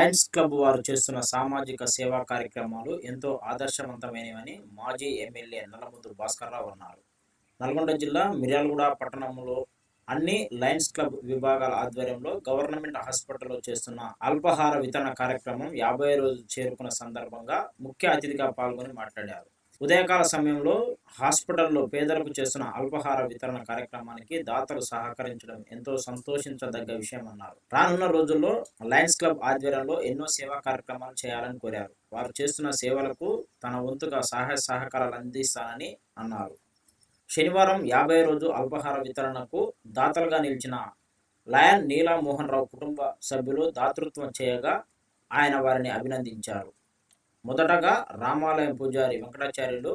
Lions club వారు చేస్తున్న సామాజిక సేవా కార్యక్రమాలు ఎంతో ఆదర్శవంతమైనవని మాజీ ఎమ్మెల్యే నల్లముద్దు భాస్కర్రావు అన్నారు. నల్గొండ జిల్లా మిర్యాలగూడ పట్టణంలో అన్ని లయన్స్ క్లబ్ విభాగాల ఆధ్వర్యంలో గవర్నమెంట్ హాస్పిటల్లో చేస్తున్న అల్పాహార వితరణ కార్యక్రమం యాభై రోజు చేరుకున్న సందర్భంగా ముఖ్య అతిథిగా పాల్గొని మాట్లాడారు. ఉదయకాల సమయంలో హాస్పిటల్లో పేదలకు చేస్తున్న అల్పాహార వితరణ కార్యక్రమానికి దాతలు సహకరించడం ఎంతో సంతోషించదగ్గ విషయం అన్నారు. రానున్న రోజుల్లో లయన్స్ క్లబ్ ఆధ్వర్యంలో ఎన్నో సేవా కార్యక్రమాలు చేయాలని కోరారు. వారు చేస్తున్న సేవలకు తన వంతుగా సహాయ సహకారాలు అందిస్తానని అన్నారు. శనివారం యాభై రోజు అల్పాహార వితరణకు దాతలుగా నిలిచిన లయన్ నీలా మోహన్ రావు కుటుంబ సభ్యులు దాతృత్వం చేయగా ఆయన వారిని అభినందించారు. మొదటగా రామాలయం పూజారి వెంకటాచార్యులు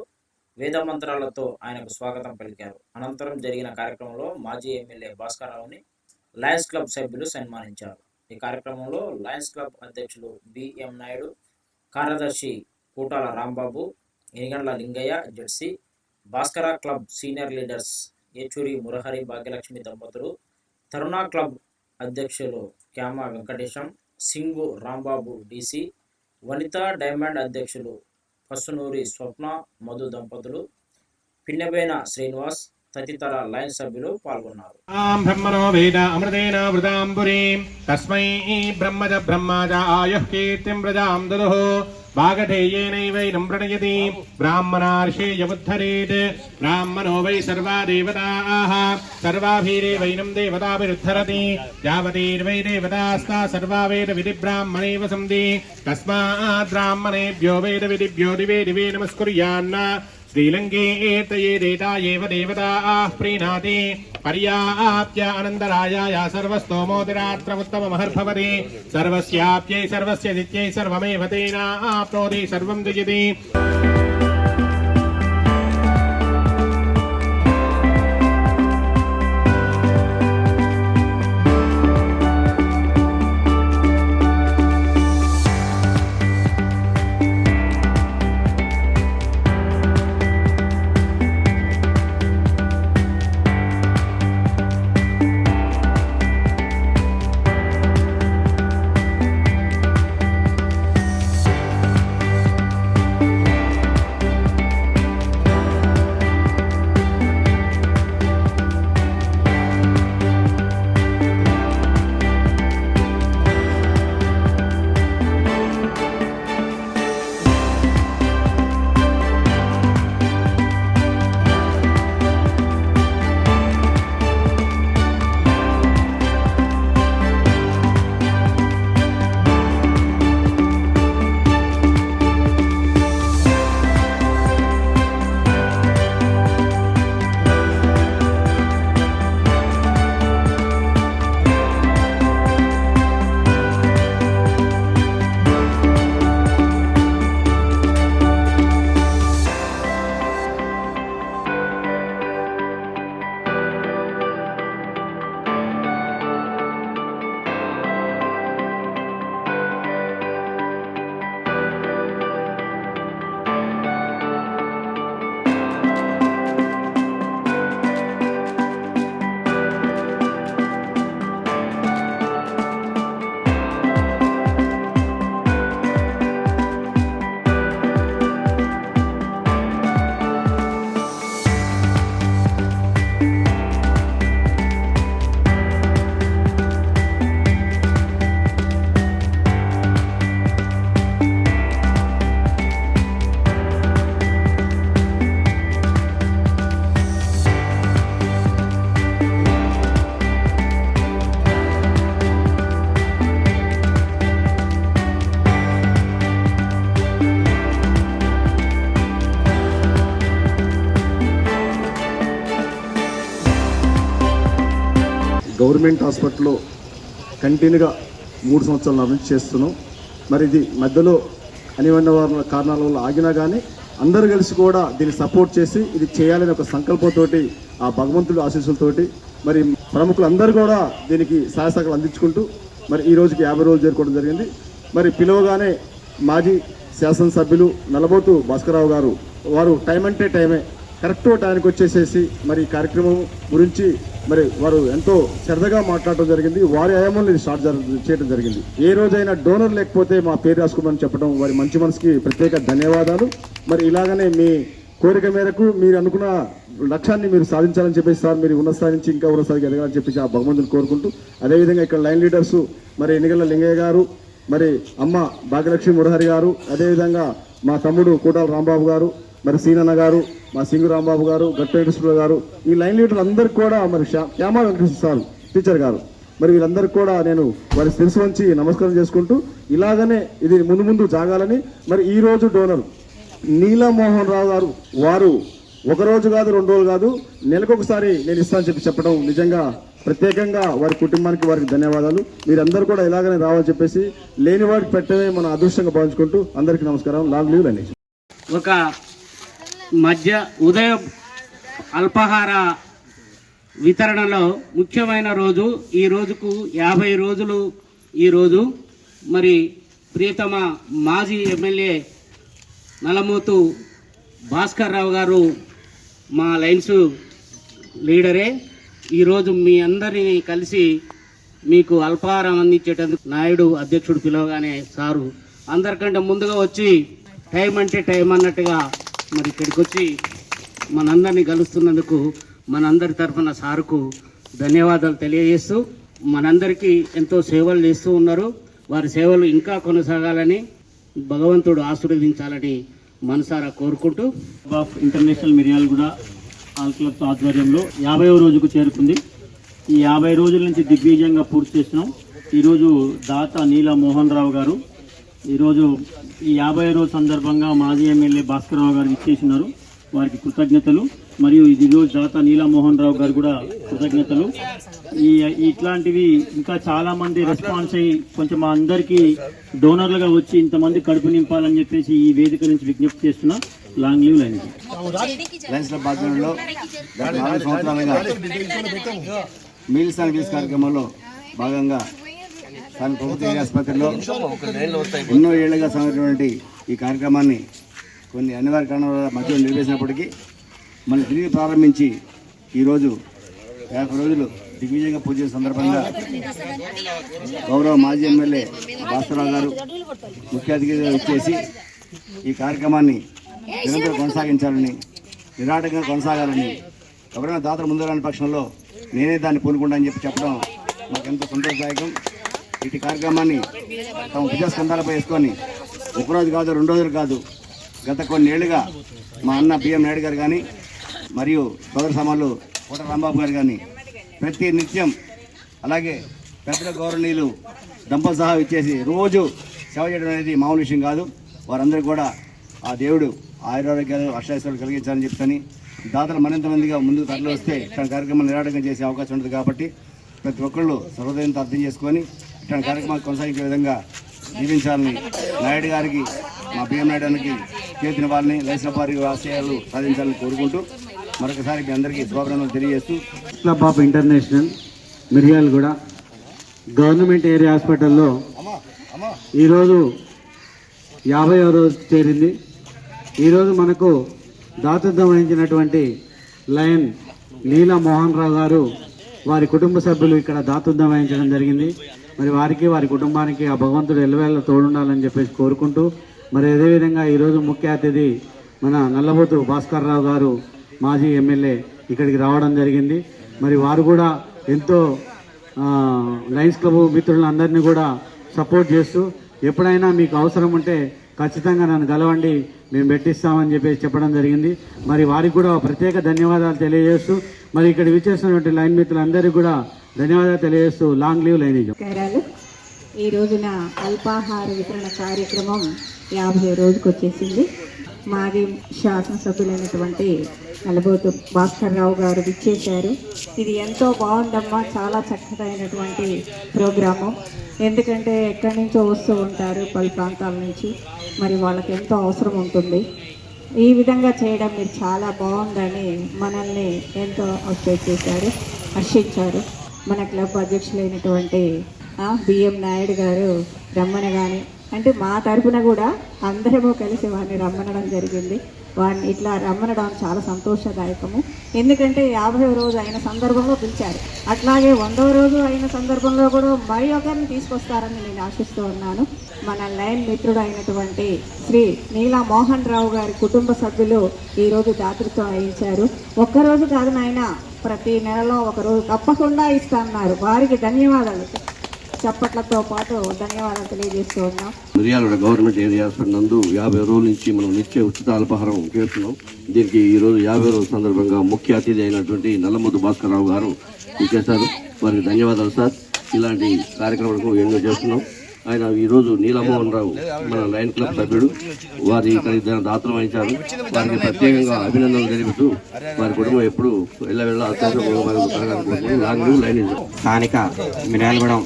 వేద మంత్రాలతో ఆయనకు స్వాగతం పలికారు. అనంతరం జరిగిన కార్యక్రమంలో మాజీ ఎమ్మెల్యే భాస్కరరావుని లయన్స్ క్లబ్ సభ్యులు సన్మానించారు. ఈ కార్యక్రమంలో లయన్స్ క్లబ్ అధ్యక్షులు బిఎం నాయుడు కార్యదర్శి Kootala Rambabu Enigandla Lingaiah ZC Bhaskara club senior leaders Yechuri Murahari Bhagyalakshmi దంపతులు తరుణా క్లబ్ అధ్యక్షులు క్యామ వెంకటేశం సింగు రాంబాబు డిసి వనితా డైమండ్ అధ్యక్షులు పసునూరి స్వప్న మధు దంపతులు పిన్నబేన శ్రీనివాస్ తదితర లైన్ సభ్యులు పాల్గొన్నారు. ఆం బ్రహ్మణో వేద అమృతేన వృతాం తస్మై బ్రహ్మజ బ్రహ్మాజ ఆయుః కీర్తిం ప్రజాం దదుః వాగధేయేనైవైనం ప్రణయతి. బ్రాహ్మణార్షేయముద్ధరేత్ బ్రాహ్మణో వై సర్వా దేవతాః సర్వాభిరేవైనం దేవతాభిరుద్ధరతి. యావతీర్వై దేవతాస్తా సర్వా వేద విధి బ్రాహ్మణేవ సంది తస్మాత్ బ్రాహ్మణేభ్యో వేద విధిభ్యో దివే దివే నమస్కుర్యాన్న. श्रीलङ्के एतये देता एव देवताः प्रीणाति पर्याप्य अनन्तरायाय सर्वस्तोमोदिरात्रमुत्तममहर्भवति सर्वस्याप्यै सर्वस्य नित्यै सर्वमेव तेन आप्नोति सर्वं द्विजति గవర్నమెంట్ హాస్పిటల్లో కంటిన్యూగా మూడు సంవత్సరాల నుంచి చేస్తున్నాం. మరి ఇది మధ్యలో అనివార్య కారణాల వల్ల ఆగినా కానీ అందరూ కలిసి కూడా దీన్ని సపోర్ట్ చేసి ఇది చేయాలని ఒక సంకల్పంతోటి ఆ భగవంతుడి ఆశీస్సులతోటి మరి ప్రముఖులందరూ కూడా దీనికి సహాయ అందించుకుంటూ మరి ఈ రోజుకి యాభై రోజులు చేరుకోవడం జరిగింది. మరి పిలవగానే మాజీ శాసనసభ్యులు నలబోతు భాస్కరరావు గారు వారు టైం అంటే టైమే కరెక్ట్ టైంకి వచ్చేసేసి మరి ఈ కార్యక్రమం గురించి మరి వారు ఎంతో శ్రద్ధగా మాట్లాడటం జరిగింది. వారి హయాంలో ఇది స్టార్ట్ చేయడం జరిగింది. ఏ రోజైనా డోనర్ లేకపోతే మా పేరు రాసుకోమని చెప్పడం వారి మంచి మనసుకి ప్రత్యేక ధన్యవాదాలు. మరి ఇలాగనే మీ కోరిక మేరకు మీరు అనుకున్న లక్ష్యాన్ని మీరు సాధించాలని చెప్పేసి సార్ మీరు ఉన్నత స్థాయి నుంచి ఇంకా ఉన్నత స్థాయికి ఎదగాలని చెప్పేసి ఆ భగవంతుని కోరుకుంటూ అదేవిధంగా ఇక్కడ లైన్ లీడర్స్ మరి ఎన్నికల లింగయ్య గారు మరి అమ్మ భాగ్యలక్ష్మి మురహరి గారు అదేవిధంగా మా తమ్ముడు కూటాల రాంబాబు గారు మరి సీనన్న గారు మా సింగు రాంబాబు గారు గట్ట గారు ఈ లైన్ లీడర్లు అందరికీ కూడా మరి శ్యా- వెంకటేశ్వర సార్ టీచర్ గారు. మరి వీళ్ళందరికీ కూడా నేను వారి శిరసు వంచి నమస్కారం చేసుకుంటూ ఇలాగనే ఇది ముందు ముందు జాగాలని మరి ఈ రోజు డోనర్ నీలమోహన్ రావు గారు వారు ఒక రోజు కాదు రెండు రోజులు కాదు నెలకొకసారి నేను ఇస్తానని చెప్పి చెప్పడం నిజంగా ప్రత్యేకంగా వారి కుటుంబానికి వారికి ధన్యవాదాలు. మీరందరూ కూడా ఇలాగనే రావాలని చెప్పేసి లేని వారికి పెట్టడమే మన అదృష్టంగా భావించుకుంటూ అందరికీ నమస్కారం. లాంగ్ లీవ్ అండి ఒక మధ్య ఉదయం అల్పాహార వితరణలో ముఖ్యమైన రోజు ఈ రోజుకు యాభై రోజులు ఈ రోజు. మరి ప్రియతమ మాజీ ఎమ్మెల్యే నలమూతు భాస్కర్ రావు గారు మా లైన్స్ లీడరే. ఈరోజు మీ అందరినీ కలిసి మీకు అల్పాహారం అందించేటందుకు నాయుడు అధ్యక్షుడు పిలవగానే సారు అందరికంటే ముందుగా వచ్చి టైం అంటే టైం అన్నట్టుగా మరి ఇక్కడికి వచ్చి మనందరినీ కలుస్తున్నందుకు మనందరి తరఫున సారుకు ధన్యవాదాలు తెలియజేస్తూ మనందరికీ ఎంతో సేవలు చేస్తూ ఉన్నారు. వారి సేవలు ఇంకా కొనసాగాలని భగవంతుడు ఆశీర్వదించాలని మనసారా కోరుకుంటూ ఆఫ్ ఇంటర్నేషనల్ కూడా ఆల్ క్లబ్స్ ఆధ్వర్యంలో యాభైవ రోజుకు చేరుకుంది. ఈ యాభై రోజుల నుంచి దిగ్విజయంగా పూర్తి చేసినాం ఈరోజు దాత నీల మోహన్ రావు గారు ఈరోజు ఈ యాభై రోజు సందర్భంగా మాజీ ఎమ్మెల్యే భాస్కరరావు గారు ఇచ్చేసినారు వారికి కృతజ్ఞతలు. మరియు ఇది రోజు దాత నీలమోహన్ రావు గారు కూడా కృతజ్ఞతలు. ఈ ఇట్లాంటివి ఇంకా చాలామంది రెస్పాన్స్ అయ్యి కొంచెం మా అందరికీ డోనర్లుగా వచ్చి ఇంతమంది కడుపు నింపాలని చెప్పేసి ఈ వేదిక నుంచి విజ్ఞప్తి చేస్తున్నా. Long live Lions Lions Club సంవత్సరాలుగా మీల్స్ అండ్ కార్యక్రమంలో భాగంగా స్థానిక ప్రభుత్వ ఆసుపత్రిలో ఎన్నో ఏళ్ళుగా సాగినటువంటి ఈ కార్యక్రమాన్ని కొన్ని అనివార్య కారణాల మధ్యలో నిర్వహించినప్పటికీ మనం తిరిగి ప్రారంభించి ఈరోజు యాభై రోజులు దిగ్విజయంగా పూజ చేసిన సందర్భంగా గౌరవ మాజీ ఎమ్మెల్యే భాస్కరరావు గారు ముఖ్య అతిథిగా ఇచ్చేసి ఈ కార్యక్రమాన్ని నిరంతరం కొనసాగించాలని నిరాటకంగా కొనసాగాలని ఎవరైనా దాతలు ముందు రాని పక్షంలో నేనే దాన్ని పూనుకుంటా అని చెప్పి చెప్పడం నాకు ఎంతో సంతోషదాయకం. ఇటు కార్యక్రమాన్ని తమ భుజస్కంధాలపై వేసుకొని ఒకరోజు కాదు రెండు రోజులు కాదు గత కొన్నేళ్ళుగా మా అన్న బిఎం నాయుడు గారు కానీ మరియు సోదర సమాలు కోట రాంబాబు గారు కానీ ప్రతి నిత్యం అలాగే పెద్దల గౌరవనీయులు దంప సహా ఇచ్చేసి రోజు సేవ చేయడం అనేది మామూలు విషయం కాదు. వారందరూ కూడా ఆ దేవుడు ఆయురారోగ్యాలు అష్టాశ్వరాలు కలిగించాలని చెప్తాని. దాతలు మరింత మందిగా ముందుకు తరలి వస్తే తన కార్యక్రమం నిరాటంగా చేసే అవకాశం ఉంటుంది కాబట్టి ప్రతి ఒక్కళ్ళు సర్వోదయంతో అర్థం చేసుకొని ఇట్లాంటి కార్యక్రమాలు కొనసాగించే విధంగా జీవించాలని నాయుడు గారికి మా బిఎం నాయుడు గారికి చేతినివ్వాలని లైసెన్స్ వారి ఆశయాలు సాధించాలని కోరుకుంటూ మరొకసారి మీ అందరికీ శుభాభినందనలు తెలియజేస్తూ club of international Miryalaguda government area హాస్పిటల్లో ఈరోజు యాభైవ రోజు చేరింది. ఈరోజు మనకు దాతృత్వం వహించినటువంటి లయన్ నీల మోహన్ రావు గారు వారి కుటుంబ సభ్యులు ఇక్కడ దాతృత్వం వహించడం జరిగింది. మరి వారికి వారి కుటుంబానికి ఆ భగవంతుడు ఎల్లవేళ తోడుండాలని చెప్పేసి కోరుకుంటూ మరి అదేవిధంగా ఈరోజు ముఖ్య అతిథి మన నల్లబోతు భాస్కర్ రావు గారు మాజీ ఎమ్మెల్యే ఇక్కడికి రావడం జరిగింది. మరి వారు కూడా ఎంతో లయన్స్ క్లబ్ మిత్రులందరినీ కూడా సపోర్ట్ చేస్తూ ఎప్పుడైనా మీకు అవసరం ఉంటే ఖచ్చితంగా నన్ను కలవండి మేము పెట్టిస్తామని చెప్పేసి చెప్పడం జరిగింది. మరి వారికి కూడా ప్రత్యేక ధన్యవాదాలు తెలియజేస్తూ మరి ఇక్కడ విచ్చేసినటువంటి లైన్ మిత్రులందరికీ కూడా ధన్యవాదాలు తెలియజేస్తూ లాంగ్ లీవ్ లైన్ ఈ రోజున అల్పాహార వితరణ కార్యక్రమం యాభై రోజుకు వచ్చేసింది మాజీ శాసనసభ్యులైనటువంటి నలబోతు భాస్కర్ రావు గారు విచ్చేశారు. ఇది ఎంతో బాగుందమ్మా చాలా చక్కదైనటువంటి ప్రోగ్రాము. ఎందుకంటే ఎక్కడి నుంచో వస్తూ ఉంటారు పలు ప్రాంతాల నుంచి. మరి వాళ్ళకి ఎంతో అవసరం ఉంటుంది. ఈ విధంగా చేయడం మీరు చాలా బాగుందని మనల్ని ఎంతో అప్డేట్ చేశారు హర్షించారు. మన క్లబ్ అధ్యక్షులైనటువంటి బిఎం నాయుడు గారు రమ్మని కానీ అంటే మా తరపున కూడా అందరము కలిసి వాడిని రమ్మనడం జరిగింది. వాడిని ఇట్లా రమ్మనడం చాలా సంతోషదాయకము. ఎందుకంటే యాభై రోజు అయిన సందర్భంలో పిలిచారు. అట్లాగే వందవ రోజు అయిన సందర్భంలో కూడా మరి ఒకరిని తీసుకొస్తారని నేను ఆశిస్తూ ఉన్నాను. మన లైన్ మిత్రుడు అయినటువంటి శ్రీ నీలా మోహన్ రావు గారి కుటుంబ సభ్యులు ఈరోజు దాతృత్వం వహించారు. ఒక్కరోజు కాదు నాయన ప్రతి నెలలో ఒకరోజు తప్పకుండా ఇస్తా అన్నారు వారికి ధన్యవాదాలు. చప్పట్లతో పాటు ధన్యవాదాలు తెలియజేస్తూ ఉన్నాం. గవర్నమెంట్ ఏరియా హాస్పిటల్ నందు యాభై రోజుల నుంచి మనం నిత్య ఉచిత అల్పాహారం చేస్తున్నాం. దీనికి ఈ రోజు యాభై రోజుల సందర్భంగా ముఖ్య అతిథి అయినటువంటి నల్లమూదు భాస్కర్ రావు గారు ఇచ్చేశారు. వారికి ధన్యవాదాలు సార్. ఇలాంటి కార్యక్రమాలకు ఎన్నో చేస్తున్నాం. ఆయన ఈ రోజు నీలమోహన్ రావు మన లయన్ క్లబ్ సభ్యుడు. వారి ఇక్కడి దాతలు వహించారు. వారికి ప్రత్యేకంగా అభినందనలు తెలుపుతూ వారి కుటుంబం ఎప్పుడు వెళ్ళ వెళ్ళ స్థానిక మిర్యాలగూడెం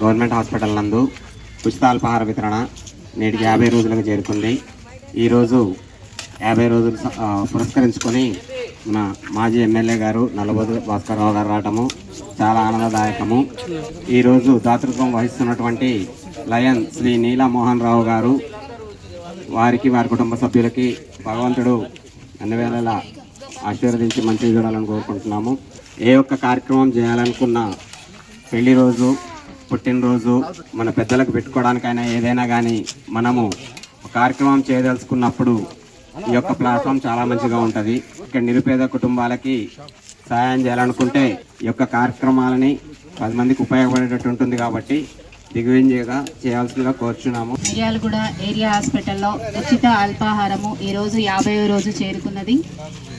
గవర్నమెంట్ హాస్పిటల్ నందు ఉచిత అల్పాహార వితరణ నేటికి యాభై రోజులకు చేరుకుంది. ఈరోజు యాభై రోజులు పురస్కరించుకొని మన మాజీ ఎమ్మెల్యే గారు నల్లబోదు భాస్కర్రావు గారు రావటము చాలా ఆనందదాయకము. ఈరోజు దాతృత్వం వహిస్తున్నటువంటి లయన్ శ్రీ నీలా మోహన్ రావు గారు వారికి వారి కుటుంబ సభ్యులకి భగవంతుడు అన్ని వేళలా ఆశీర్వదించి మంచి చూడాలని కోరుకుంటున్నాము. ఏ ఒక్క కార్యక్రమం చేయాలనుకున్న పెళ్ళి రోజు పుట్టినరోజు మన పెద్దలకు పెట్టుకోవడానికైనా ఏదైనా కానీ మనము కార్యక్రమం చేయదలుచుకున్నప్పుడు ఈ యొక్క ప్లాట్ఫామ్ చాలా మంచిగా ఉంటుంది. ఇక్కడ నిరుపేద కుటుంబాలకి సహాయం చేయాలనుకుంటే ఈ యొక్క కార్యక్రమాలని పది మందికి ఉపయోగపడేటట్టు ఉంటుంది కాబట్టి దిగ్విజయంగా చేయాల్సిందిగా కోరుచున్నాము. మిర్యాలగూడ ఏరియా హాస్పిటల్లో ఉచిత అల్పాహారము ఈరోజు యాభైవ రోజు చేరుకున్నది.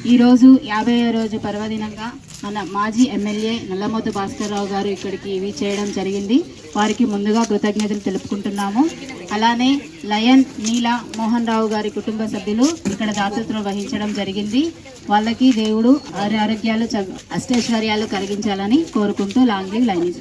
ఈరోజు యాభైవ రోజు పర్వదినంగా మన మాజీ ఎమ్మెల్యే నల్లమోతు భాస్కర్రావు గారు ఇక్కడికి ఇవి చేయడం జరిగింది. వారికి ముందుగా కృతజ్ఞతలు తెలుపుకుంటున్నాము. అలానే లయన్ నీల మోహన్ రావు గారి కుటుంబ సభ్యులు ఇక్కడ దాతృత్వం వహించడం జరిగింది. వాళ్ళకి దేవుడు ఆరోగ్యాలు చ- అష్టైశ్వర్యాలు కలిగించాలని కోరుకుంటూ లాంగ్ లీవ్ లైన్